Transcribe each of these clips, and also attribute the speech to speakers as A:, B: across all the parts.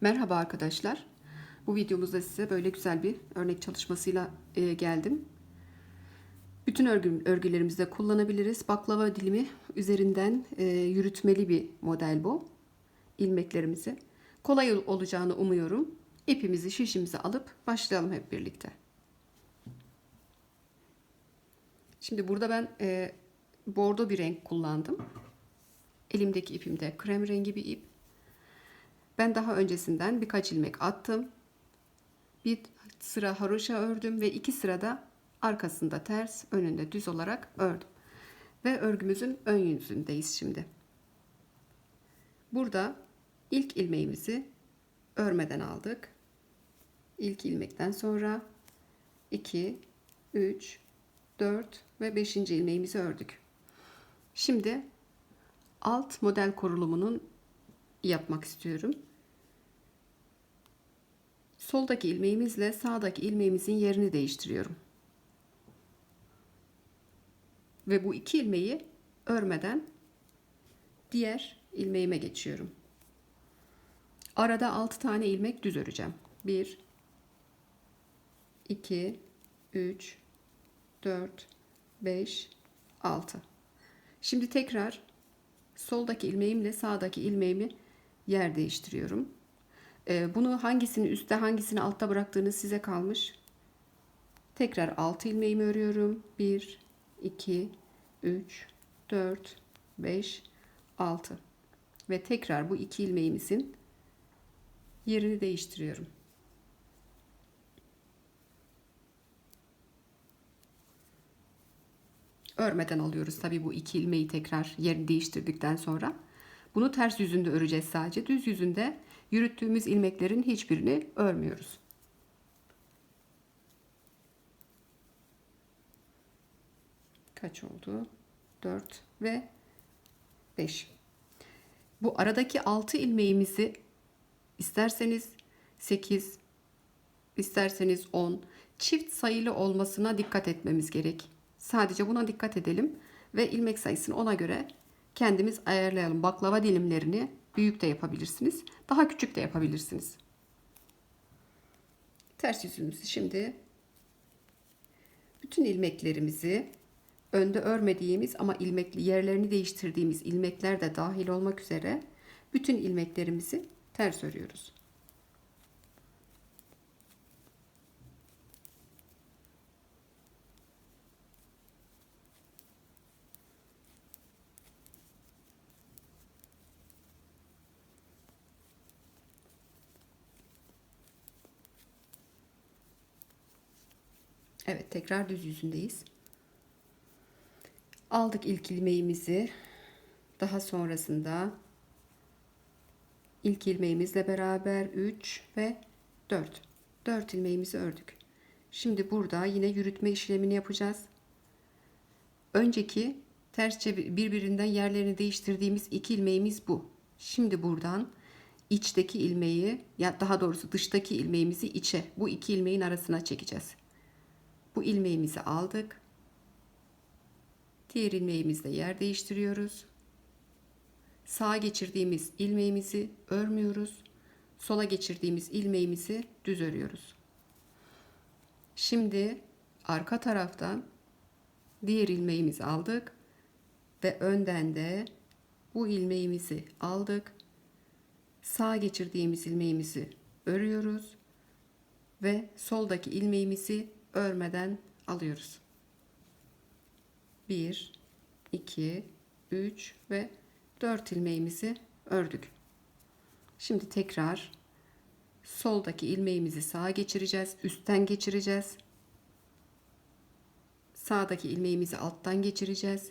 A: Merhaba arkadaşlar. Bu videomuzda size böyle güzel bir örnek çalışmasıyla e, geldim. Bütün örgü, örgülerimizde kullanabiliriz. Baklava dilimi üzerinden e, yürütmeli bir model bu. İlmeklerimizi. Kolay ol- olacağını umuyorum. İpimizi, şişimizi alıp başlayalım hep birlikte. Şimdi burada ben e, bordo bir renk kullandım. Elimdeki ipim de krem rengi bir ip. Ben daha öncesinden birkaç ilmek attım. Bir sıra haroşa ördüm ve iki sırada arkasında ters, önünde düz olarak ördüm. Ve örgümüzün ön yüzündeyiz şimdi. Burada ilk ilmeğimizi örmeden aldık. İlk ilmekten sonra 2, 3, 4 ve 5. ilmeğimizi ördük. Şimdi alt model korulumunun yapmak istiyorum. Soldaki ilmeğimizle sağdaki ilmeğimizin yerini değiştiriyorum. Ve bu iki ilmeği örmeden diğer ilmeğime geçiyorum. Arada 6 tane ilmek düz öreceğim. 1 2 3 4 5 6 Şimdi tekrar soldaki ilmeğimle sağdaki ilmeğimi yer değiştiriyorum. Ee, bunu hangisini üstte hangisini altta bıraktığınız size kalmış. Tekrar 6 ilmeğimi örüyorum. 1 2 3 4 5 6 ve tekrar bu iki ilmeğimizin yerini değiştiriyorum. Örmeden alıyoruz tabii bu iki ilmeği tekrar yerini değiştirdikten sonra. Bunu ters yüzünde öreceğiz sadece. Düz yüzünde yürüttüğümüz ilmeklerin hiçbirini örmüyoruz. Kaç oldu? 4 ve 5. Bu aradaki 6 ilmeğimizi isterseniz 8, isterseniz 10 çift sayılı olmasına dikkat etmemiz gerek. Sadece buna dikkat edelim ve ilmek sayısını ona göre kendimiz ayarlayalım. Baklava dilimlerini büyük de yapabilirsiniz. Daha küçük de yapabilirsiniz. Ters yüzümüzü şimdi bütün ilmeklerimizi önde örmediğimiz ama ilmekli yerlerini değiştirdiğimiz ilmekler de dahil olmak üzere bütün ilmeklerimizi ters örüyoruz. Evet tekrar düz yüzündeyiz. Aldık ilk ilmeğimizi. Daha sonrasında ilk ilmeğimizle beraber 3 ve 4. 4 ilmeğimizi ördük. Şimdi burada yine yürütme işlemini yapacağız. Önceki ters çevir birbirinden yerlerini değiştirdiğimiz iki ilmeğimiz bu. Şimdi buradan içteki ilmeği ya daha doğrusu dıştaki ilmeğimizi içe bu iki ilmeğin arasına çekeceğiz. Bu ilmeğimizi aldık. Diğer ilmeğimizle yer değiştiriyoruz. Sağa geçirdiğimiz ilmeğimizi örmüyoruz. Sola geçirdiğimiz ilmeğimizi düz örüyoruz. Şimdi arka taraftan diğer ilmeğimizi aldık ve önden de bu ilmeğimizi aldık. Sağa geçirdiğimiz ilmeğimizi örüyoruz ve soldaki ilmeğimizi örmeden alıyoruz. 1 2 3 ve 4 ilmeğimizi ördük. Şimdi tekrar soldaki ilmeğimizi sağa geçireceğiz, üstten geçireceğiz. Sağdaki ilmeğimizi alttan geçireceğiz.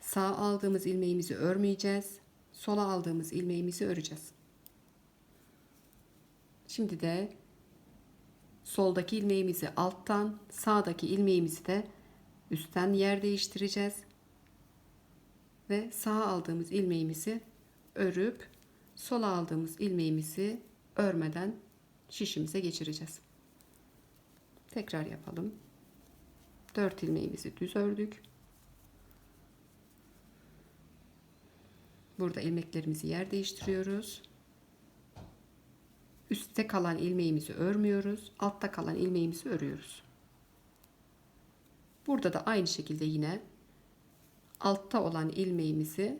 A: Sağ aldığımız ilmeğimizi örmeyeceğiz. Sola aldığımız ilmeğimizi öreceğiz. Şimdi de soldaki ilmeğimizi alttan, sağdaki ilmeğimizi de üstten yer değiştireceğiz. Ve sağ aldığımız ilmeğimizi örüp sola aldığımız ilmeğimizi örmeden şişimize geçireceğiz. Tekrar yapalım. 4 ilmeğimizi düz ördük. Burada ilmeklerimizi yer değiştiriyoruz. Üstte kalan ilmeğimizi örmüyoruz. Altta kalan ilmeğimizi örüyoruz. Burada da aynı şekilde yine altta olan ilmeğimizi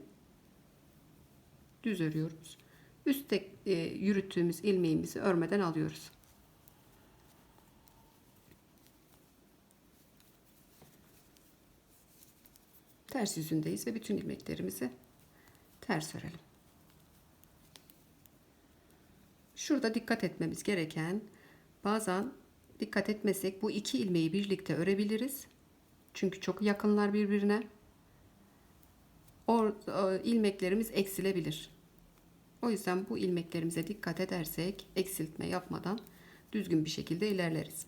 A: düz örüyoruz. Üstte e, yürüttüğümüz ilmeğimizi örmeden alıyoruz. Ters yüzündeyiz ve bütün ilmeklerimizi ters örelim. Şurada dikkat etmemiz gereken bazen dikkat etmesek bu iki ilmeği birlikte örebiliriz. Çünkü çok yakınlar birbirine. O, o ilmeklerimiz eksilebilir. O yüzden bu ilmeklerimize dikkat edersek eksiltme yapmadan düzgün bir şekilde ilerleriz.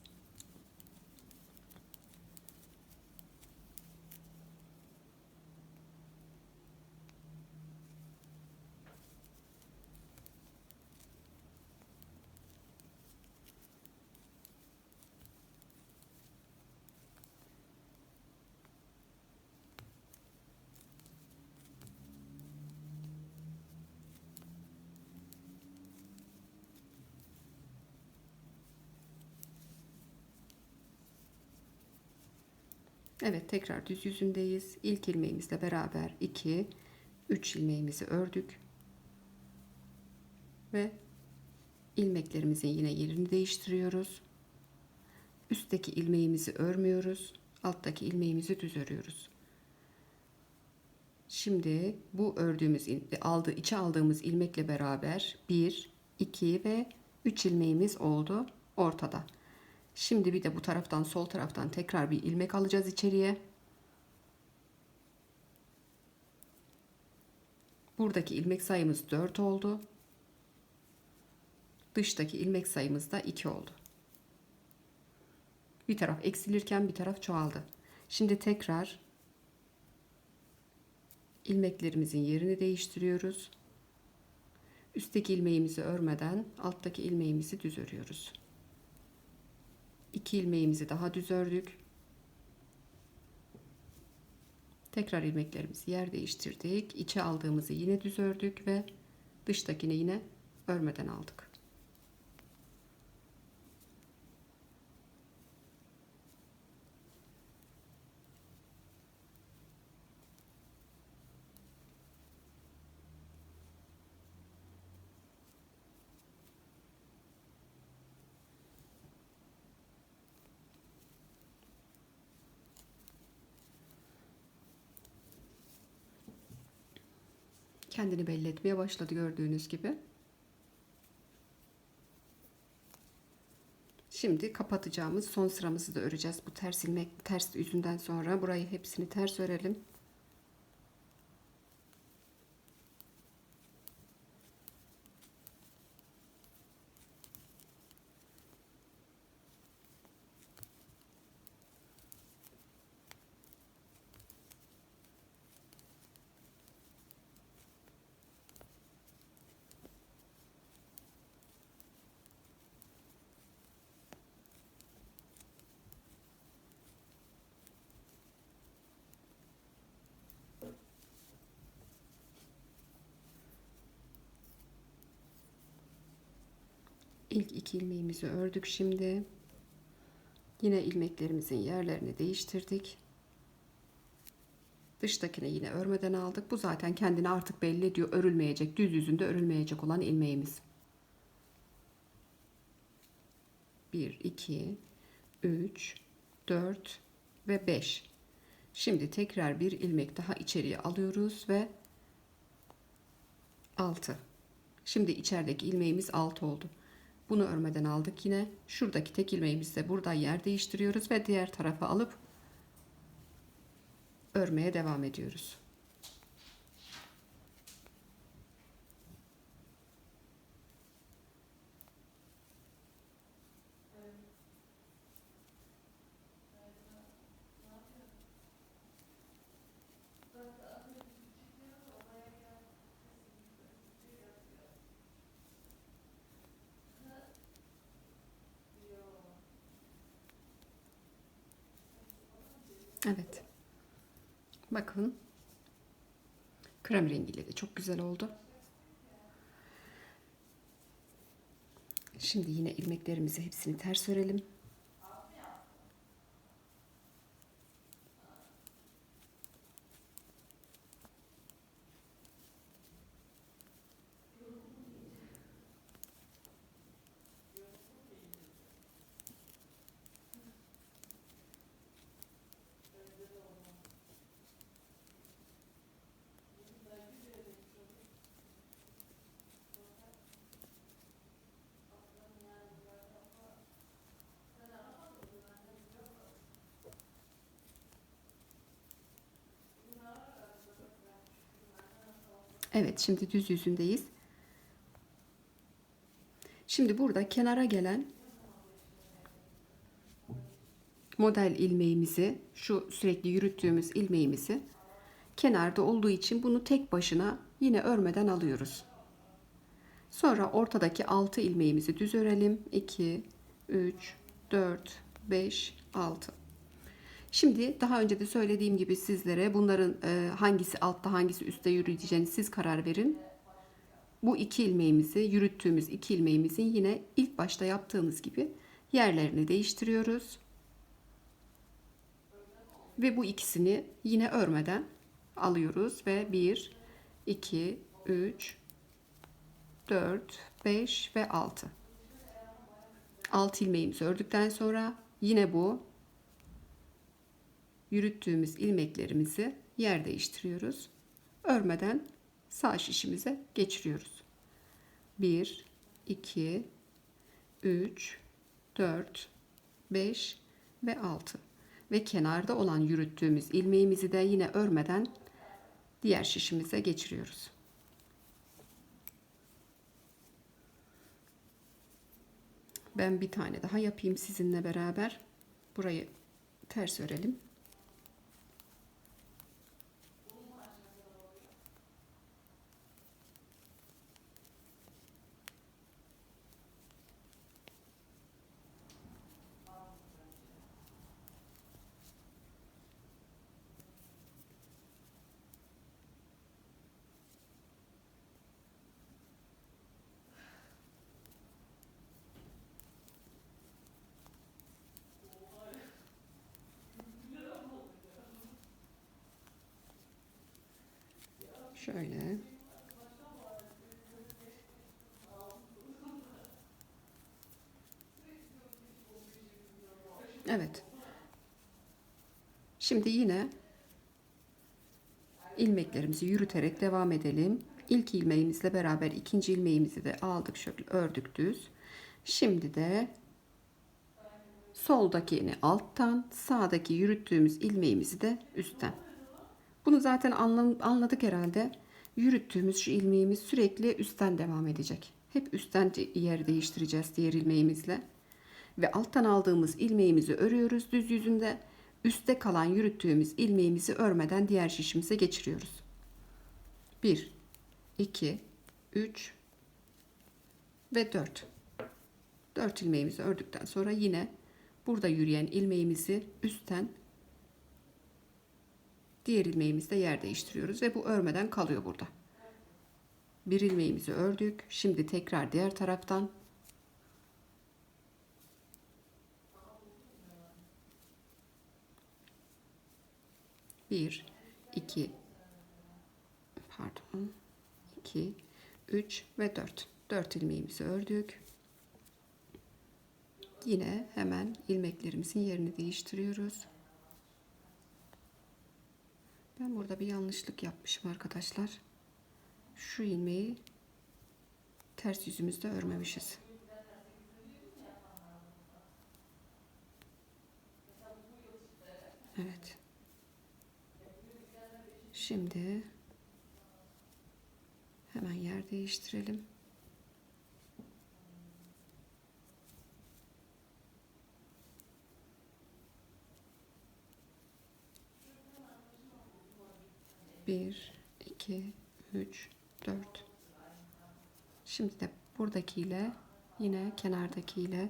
A: Evet tekrar düz yüzündeyiz. İlk ilmeğimizle beraber 2 3 ilmeğimizi ördük. Ve ilmeklerimizin yine yerini değiştiriyoruz. Üstteki ilmeğimizi örmüyoruz. Alttaki ilmeğimizi düz örüyoruz. Şimdi bu ördüğümüz aldı içe aldığımız ilmekle beraber 1 2 ve 3 ilmeğimiz oldu ortada. Şimdi bir de bu taraftan sol taraftan tekrar bir ilmek alacağız içeriye. Buradaki ilmek sayımız 4 oldu. Dıştaki ilmek sayımız da 2 oldu. Bir taraf eksilirken bir taraf çoğaldı. Şimdi tekrar ilmeklerimizin yerini değiştiriyoruz. Üstteki ilmeğimizi örmeden alttaki ilmeğimizi düz örüyoruz. 2 ilmeğimizi daha düz ördük. Tekrar ilmeklerimizi yer değiştirdik. İçe aldığımızı yine düz ördük ve dıştakini yine örmeden aldık. Kendini belli etmeye başladı gördüğünüz gibi. Şimdi kapatacağımız son sıramızı da öreceğiz. Bu ters ilmek ters yüzünden sonra burayı hepsini ters örelim. İlk iki ilmeğimizi ördük şimdi. Yine ilmeklerimizin yerlerini değiştirdik. Dıştakini yine örmeden aldık. Bu zaten kendini artık belli ediyor. Örülmeyecek, düz yüzünde örülmeyecek olan ilmeğimiz. 1, 2, 3, 4 ve 5. Şimdi tekrar bir ilmek daha içeriye alıyoruz ve 6. Şimdi içerideki ilmeğimiz 6 oldu. Bunu örmeden aldık yine. Şuradaki tek ilmeğimizde burada yer değiştiriyoruz ve diğer tarafa alıp örmeye devam ediyoruz. Evet. Bakın. Krem rengiyle de çok güzel oldu. Şimdi yine ilmeklerimizi hepsini ters örelim. Evet, şimdi düz yüzündeyiz. Şimdi burada kenara gelen model ilmeğimizi, şu sürekli yürüttüğümüz ilmeğimizi kenarda olduğu için bunu tek başına yine örmeden alıyoruz. Sonra ortadaki 6 ilmeğimizi düz örelim. 2, 3, 4, 5, 6. Şimdi daha önce de söylediğim gibi sizlere bunların e, hangisi altta hangisi üstte yürüyeceğini siz karar verin. Bu iki ilmeğimizi yürüttüğümüz iki ilmeğimizin yine ilk başta yaptığımız gibi yerlerini değiştiriyoruz. Ve bu ikisini yine örmeden alıyoruz ve 1, 2, 3, 4, 5 ve 6. 6 ilmeğimizi ördükten sonra yine bu yürüttüğümüz ilmeklerimizi yer değiştiriyoruz. Örmeden sağ şişimize geçiriyoruz. 1, 2, 3, 4, 5 ve 6. Ve kenarda olan yürüttüğümüz ilmeğimizi de yine örmeden diğer şişimize geçiriyoruz. Ben bir tane daha yapayım sizinle beraber. Burayı ters örelim. Şöyle. Evet. Şimdi yine ilmeklerimizi yürüterek devam edelim. İlk ilmeğimizle beraber ikinci ilmeğimizi de aldık şöyle ördük düz. Şimdi de soldakini alttan, sağdaki yürüttüğümüz ilmeğimizi de üstten. Bunu zaten anladık herhalde. Yürüttüğümüz şu ilmeğimiz sürekli üstten devam edecek. Hep üstten yer değiştireceğiz diğer ilmeğimizle. Ve alttan aldığımız ilmeğimizi örüyoruz düz yüzünde. Üste kalan yürüttüğümüz ilmeğimizi örmeden diğer şişimize geçiriyoruz. 1, 2, 3 ve 4. 4 ilmeğimizi ördükten sonra yine burada yürüyen ilmeğimizi üstten Diğer ilmeğimizde yer değiştiriyoruz ve bu örmeden kalıyor burada. Bir ilmeğimizi ördük. Şimdi tekrar diğer taraftan bir, iki, pardon, iki, üç ve dört. Dört ilmeğimizi ördük. Yine hemen ilmeklerimizin yerini değiştiriyoruz. Ben burada bir yanlışlık yapmışım arkadaşlar. Şu ilmeği ters yüzümüzde örmemişiz. Evet. Şimdi hemen yer değiştirelim. Bir, iki, üç, dört. Şimdi de buradakiyle yine kenardakiyle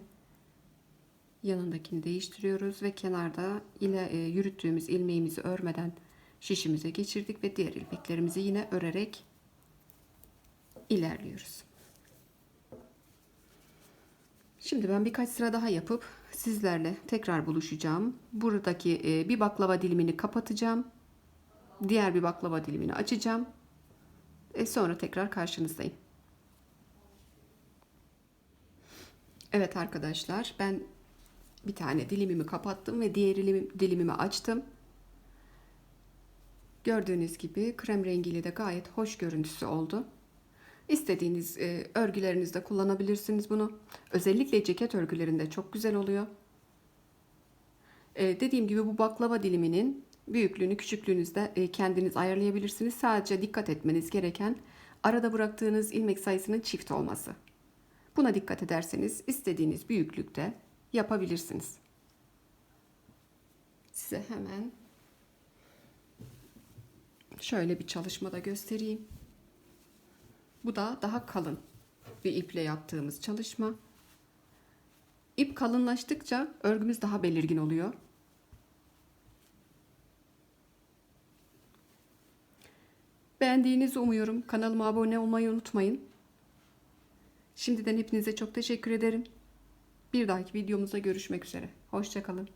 A: yanındakini değiştiriyoruz ve kenarda ile e, yürüttüğümüz ilmeğimizi örmeden şişimize geçirdik ve diğer ilmeklerimizi yine örerek ilerliyoruz. Şimdi ben birkaç sıra daha yapıp sizlerle tekrar buluşacağım. Buradaki e, bir baklava dilimini kapatacağım. Diğer bir baklava dilimini açacağım. E sonra tekrar karşınızdayım. Evet arkadaşlar ben bir tane dilimimi kapattım ve diğer dilim- dilimimi açtım. Gördüğünüz gibi krem rengiyle de gayet hoş görüntüsü oldu. İstediğiniz e, örgülerinizde kullanabilirsiniz bunu. Özellikle ceket örgülerinde çok güzel oluyor. E, dediğim gibi bu baklava diliminin büyüklüğünü küçüklüğünüzde e, kendiniz ayarlayabilirsiniz. Sadece dikkat etmeniz gereken arada bıraktığınız ilmek sayısının çift olması. Buna dikkat ederseniz istediğiniz büyüklükte yapabilirsiniz. Size hemen şöyle bir çalışmada göstereyim. Bu da daha kalın bir iple yaptığımız çalışma. İp kalınlaştıkça örgümüz daha belirgin oluyor. Beğendiğinizi umuyorum. Kanalıma abone olmayı unutmayın. Şimdiden hepinize çok teşekkür ederim. Bir dahaki videomuzda görüşmek üzere. Hoşçakalın.